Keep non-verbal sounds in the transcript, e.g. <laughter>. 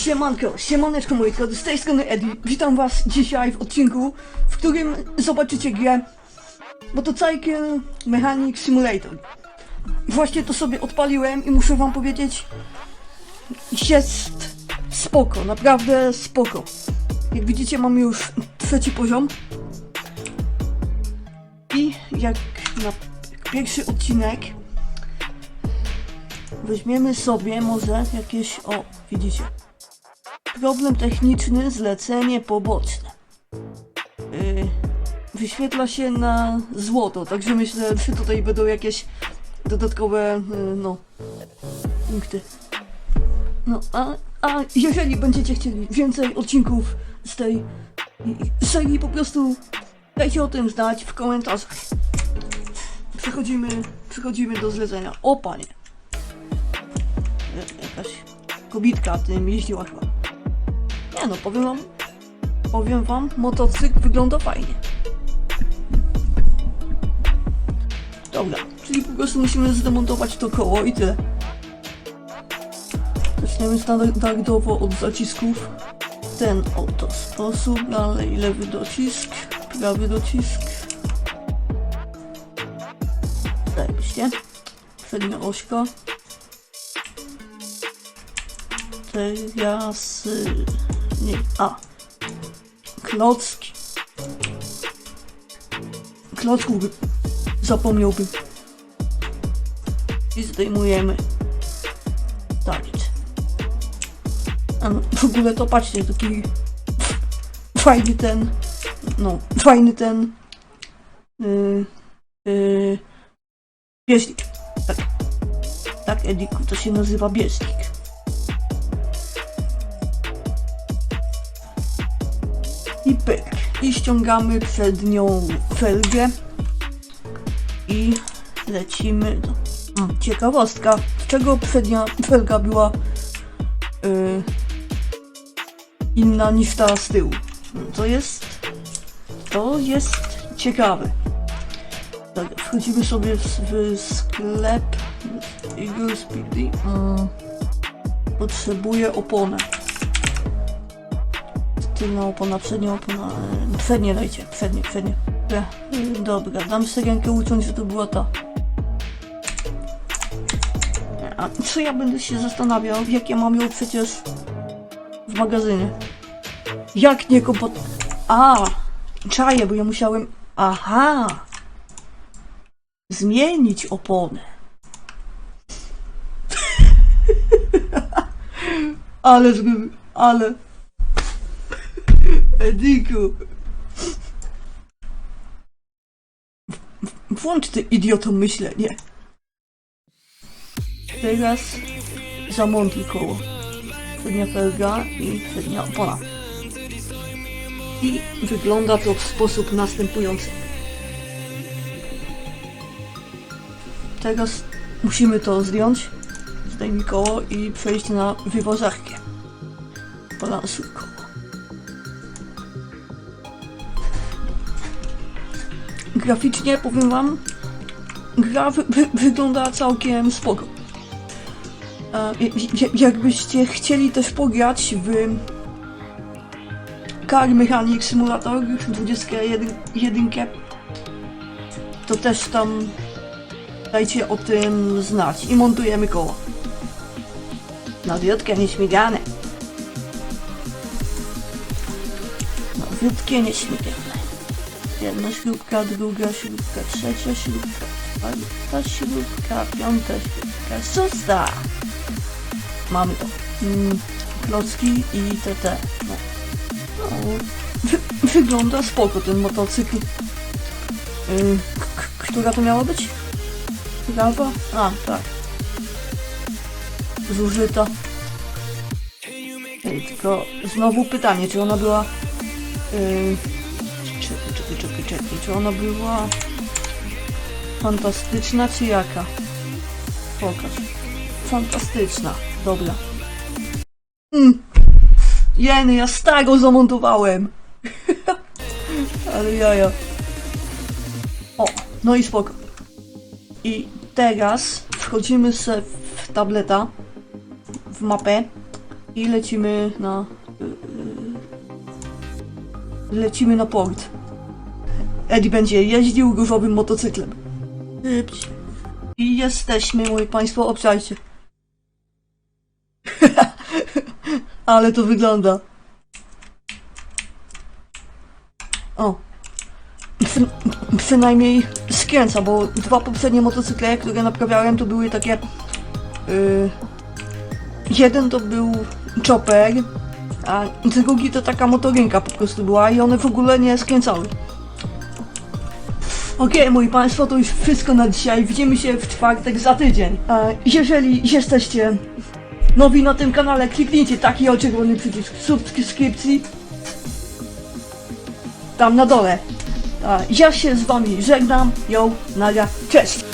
Siemanko, siemaneczko moi drodzy, z tej strony Eddie. Witam was dzisiaj w odcinku, w którym zobaczycie grę Motorcycle Mechanic Simulator. Właśnie to sobie odpaliłem i muszę wam powiedzieć, jest spoko, naprawdę spoko. Jak widzicie mam już trzeci poziom. I jak na pierwszy odcinek weźmiemy sobie może jakieś, o widzicie, Problem techniczny, zlecenie poboczne. Yy, wyświetla się na złoto, także myślę, że tutaj będą jakieś dodatkowe, yy, no, punkty. No, a, a jeżeli będziecie chcieli więcej odcinków z tej serii, po prostu dajcie o tym znać w komentarzach. Przechodzimy, przechodzimy do zlecenia. O panie! Ja- Jakaś kobitka tym jeździła chyba. Nie no, powiem wam, powiem wam, motocykl wygląda fajnie. Dobra, czyli po prostu musimy zdemontować to koło i tyle. Zaczniemy standardowo od zacisków. Ten oto sposób, dalej lewy docisk, prawy docisk. Zajebiście. Przednia ośka. Teraz... y, Nie, a. Klocki. Klocków by zapomniałbym. I zdejmujemy. Tablic. A no, w ogóle to patrzcie, taki fajny ten, no, fajny ten yy, yy, bieżnik. Tak, tak Ediku, to się nazywa bieżnik. I pyk. I ściągamy przednią felgę i lecimy Ciekawostka, z czego przednia felga była yy, inna niż ta z tyłu. To jest... To jest ciekawe. Tak, wchodzimy sobie w, w sklep Eagle Speedy. Mm, potrzebuję oponę. Tylna opona, przednia opona, przednie dajcie, przednie, przednie. Dobra, dam sobie rękę uciąć, że to była ta. A co ja będę się zastanawiał, jak ja mam ją przecież w magazynie? Jak nie kompot... A, czaję, bo ja musiałem... Aha! Zmienić oponę. <laughs> ale żeby... ale... Ediku. Włącz ty idioto myślenie. Teraz zamontuj koło. Przednia felga i przednia opona. I wygląda to w sposób następujący. Teraz musimy to zdjąć. Zdejmij koło i przejść na wywożarkę. Balansuj koło. Graficznie powiem wam, gra wy, wy, wygląda całkiem spoko. E, jakbyście chcieli też pograć w Car Mechanic Simulator 21, to też tam dajcie o tym znać i montujemy koło. Nowiutkie, nieśmigane. Nowiutkie, nieśmigane. Jedna śrubka, druga śrubka, trzecia śrubka, czwarta śrubka, piąta śrubka, szósta! Mamy to. Mm, klocki i te. No. No, wy, wygląda spoko ten motocykl. Która to miała być? Prawa? A, tak. Zużyta. Ej, tylko znowu pytanie, czy ona była... Yy, Czekaj, czekaj, czekaj. Czy ona była fantastyczna, czy jaka? Pokaż. Fantastyczna. Dobra. Mm. Jeny, ja starą zamontowałem. <laughs> Ale jaja. O, no i spoko. I teraz wchodzimy sobie w tableta, w mapę i lecimy na... y, y, lecimy na port. Eddie będzie jeździł różowym motocyklem. I jesteśmy, moi państwo, obszajcie. <laughs> Ale to wygląda. O. Przy, przynajmniej skręca, bo dwa poprzednie motocykle, które naprawiałem, to były takie... Yy, jeden to był chopper, a drugi to taka motorynka po prostu była i one w ogóle nie skręcały. Okej, moi państwo, to już wszystko na dzisiaj. Widzimy się w czwartek za tydzień. A jeżeli jesteście nowi na tym kanale, kliknijcie taki o czerwony przycisk subskrypcji tam na dole. A ja się z wami żegnam. Yo, naga, cześć!